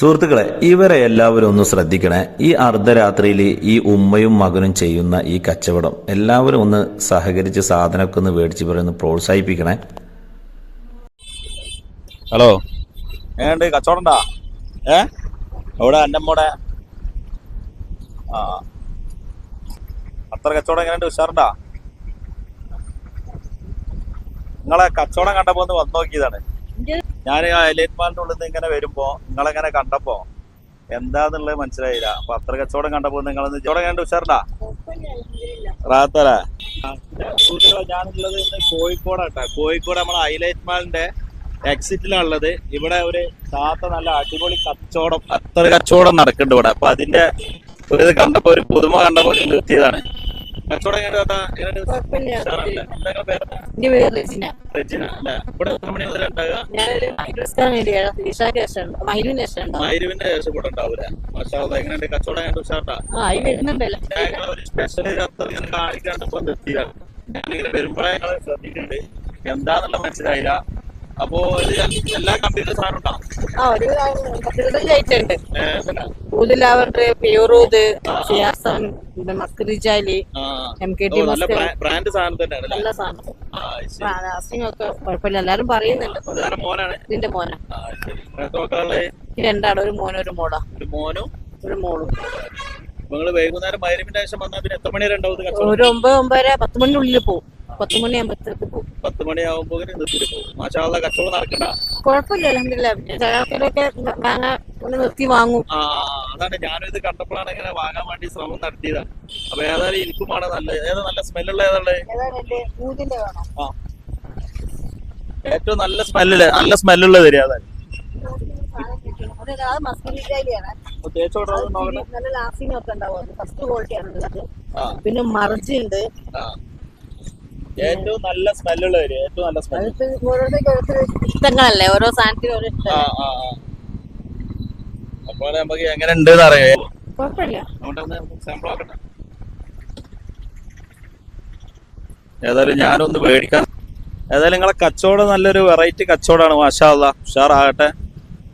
സുഹൃത്തുക്കളെ ഇവരെ എല്ലാവരും ഒന്ന് ശ്രദ്ധിക്കണേ. ഈ അർദ്ധരാത്രിയിൽ ഈ ഉമ്മയും മകനും ചെയ്യുന്ന ഈ കച്ചവടം എല്ലാവരും ഒന്ന് സഹകരിച്ച് സാധനമൊക്കെ ഒന്ന് മേടിച്ച് പറയുന്ന പ്രോത്സാഹിപ്പിക്കണേ. ഹലോ. ഏണ്ട് കച്ചവടണ്ടാ ഏ? എവിടെ? അന്നമ്മോടെ ആ. അത്ര കച്ചവടം എങ്ങനെയുണ്ട്? ഉഷാറുണ്ടാ? നിങ്ങളെ കച്ചവടം കണ്ടപ്പോ ഒന്ന് വന്നു നോക്കിയതാണ്. ഞാൻ മാളിന്റെ ഉള്ളിൽ നിന്ന് ഇങ്ങനെ വരുമ്പോ നിങ്ങളെങ്ങനെ കണ്ടപ്പോ എന്താന്നുള്ളത് മനസ്സിലായില്ല. അപ്പൊ അത്ര കച്ചവടം കണ്ടപ്പോ നിങ്ങൾ കച്ചവടം കണ്ട് ഉഷാറുണ്ടാ റാത്തല്ലേ? ഞാനുള്ളത് കോഴിക്കോടാട്ടാ. കോഴിക്കോട് നമ്മളെ ഹൈലൈറ്റ് മാളിന്റെ എക്സിറ്റിലാണുള്ളത് ഇവിടെ ഒരു താത്ത നല്ല അടിപൊളി കച്ചവടം അത്ര കച്ചവടം നടക്കുന്നുണ്ട് ഇവിടെ. അപ്പൊ അതിന്റെ ഒരു കണ്ടപ്പോ ഒരു പുതുമ കണ്ടപ്പോ നിർത്തിയതാണ് കച്ചവടം ശേഷം ഇവിടെ ഉണ്ടാവൂല? എങ്ങനെയുണ്ട്? ഉഷാറാ? ഒരു സ്പെഷ്യൽ ഞാനിങ്ങനെ വരുമ്പോഴേ ശ്രദ്ധിക്കുന്നുണ്ട്. എന്താന്നുള്ള മനസ്സിലായില്ല. അപ്പോ എല്ലാ കമ്പ്യൂട്ടർ സാധനം ആ ഒരു പ്യൂറൂത് ഷിയാസൻ പിന്നെ മസ്കരിജാലി എം കെ ടി ബ്രാൻഡ് സാധനം തന്നെയാണ് നല്ല സാധനം. ഒക്കെ കുഴപ്പമില്ല. എല്ലാരും പറയുന്നുണ്ട്. ഇതിന്റെ മോന. രണ്ടാളും ഒരു മോനും ഒരു മോളാ. ഒരു മോനും? ഒരു മോളും. നിങ്ങൾ വൈകുന്നേരം മരുമിന്റെ വന്നാൽ പിന്നെ എത്ര മണി വരെ ഉണ്ടാവും ഒരു ഒമ്പത് ഒമ്പതര പത്ത് മണിന്റെ ഉള്ളിൽ പോകും പത്ത് മണിയാകുമ്പോഴത്തേക്ക് പോകും. പത്ത് മണിയാവുമ്പോ നിർത്തിട്ട് പോകും. മാഷാള്ള കച്ചവടം നടക്കണ്ട? കുഴപ്പമില്ല അലഹമില്ല ചില ആൾക്കാരൊക്കെ വാങ്ങാൻ ഒന്ന് നിർത്തി വാങ്ങും. ആ അതാണ് ഞാനും ഇത് കണ്ടപ്പോഴാണ് ഇങ്ങനെ വാങ്ങാൻ വേണ്ടി ശ്രമം നടത്തിയതാ. അപ്പൊ ഏതായാലും നല്ല ഏതാ നല്ല സ്മെല്ലുള്ള ഏതാൾ ഊതിന്റെ വേണം? ആ. ഏറ്റവും നല്ല സ്മെല്ലിൽ നല്ല സ്മെല്ലുള്ള തരിക അതായത് നല്ല ലാസ്റ്റിംഗ് ഒക്കെ ഉണ്ടാവും ഫസ്റ്റ് ക്വാളിറ്റി ആണ്. പിന്നെ മറിച്ചുണ്ട് ആ. ഏറ്റവും നല്ല സ്മെല്ലുള്ള ഒരു ഏറ്റവും നല്ല ഓരോരുത്തർ ഇഷ്ടങ്ങളല്ലേ? ഓരോ സാധനത്തിനും ഓരോ ഇഷ്ടം അപ്പോൾ നമുക്ക് എങ്ങനെ ഉണ്ട് അറിയാം. ഏതായാലും ഞാനൊന്ന് മേടിക്കാം. ഏതായാലും നിങ്ങളെ കച്ചവടം നല്ലൊരു വെറൈറ്റി കച്ചവടമാണ് മാഷാല്ല ഉഷാറാകട്ടെ.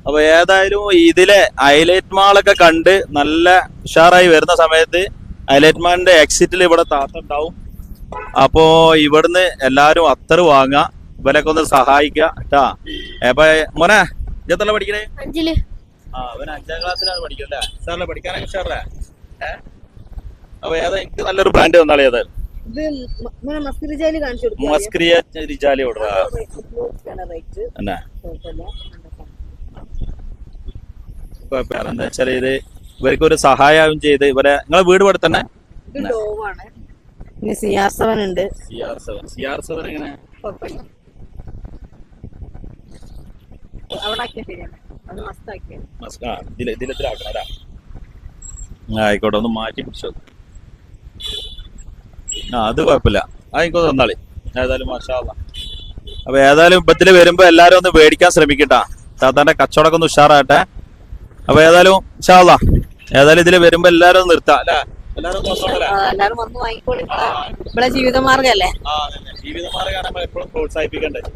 അപ്പൊ ഏതായാലും ഇതിലെ ഹൈലൈറ്റ് മാളൊക്കെ കണ്ട് നല്ല ഉഷാറായി വരുന്ന സമയത്ത് ഹൈലൈറ്റ് മാളിന്റെ എക്സിറ്റിൽ ഇവിടെ താത്ത ഉണ്ടാവും. അപ്പോ ഇവിടുന്ന് എല്ലാരും അത്തറ് വാങ്ങ. ഇവരൊക്കെ ഒന്ന് സഹായിക്കുക കേട്ടാ അപ്പൊ മോനെ ഇജത്തല്ല പഠിക്കണേ? ആ അവൻ അഞ്ചാം ക്ലാസ്സിലാണ് പഠിക്കുന്നത് സാറല്ലേ പഠിക്കാനൊക്കെ ഏഹ് അപ്പൊ ഏതാ എനിക്ക് നല്ലൊരു ബ്രാൻഡ് തന്നാളെ ഏതാ? മസ്ക്രിയ റിജാലി ഓർഡർ റേറ്റ് എന്നാ? കുഴപ്പമില്ല. കുഴപ്പമില്ല എന്താ വെച്ചാൽ ഇത് ഇവർക്ക് ഒരു സഹായവും ചെയ്ത് ഇവരെ നിങ്ങളെ വീട് ഇവിടെ തന്നെ ഡോവാണ്. പിന്നെ ഉണ്ട്. C R seven C R seven എങ്ങനെ? ആയിക്കോട്ടെ ഒന്ന് മാറ്റി പിടിച്ചോ. ആ അത് കുഴപ്പമില്ല. ആയിക്കോട്ടെ തന്നാളി ഏതായാലും മാഷാ അപ്പൊ ഏതായാലും ഇപ്പത്തിൽ വരുമ്പോ എല്ലാരും ഒന്ന് മേടിക്കാൻ ശ്രമിക്കട്ടാ. താത്താന്റെ കച്ചവടമൊക്കെ ഒന്ന് ഉഷാറാട്ടെ അപ്പൊ ഏതായാലും ഇൻഷാല്ല ഏതായാലും ഇതിൽ വരുമ്പോ എല്ലാരും നിർത്താം അല്ലെ? എല്ലാരും വന്ന് വാങ്ങിക്കോളി. ഇവിടെ ജീവിതമാർഗല്ലേ? ജീവിതമാർഗമാണ് നമ്മൾ എപ്പോഴും പ്രോത്സാഹിപ്പിക്കേണ്ടത്.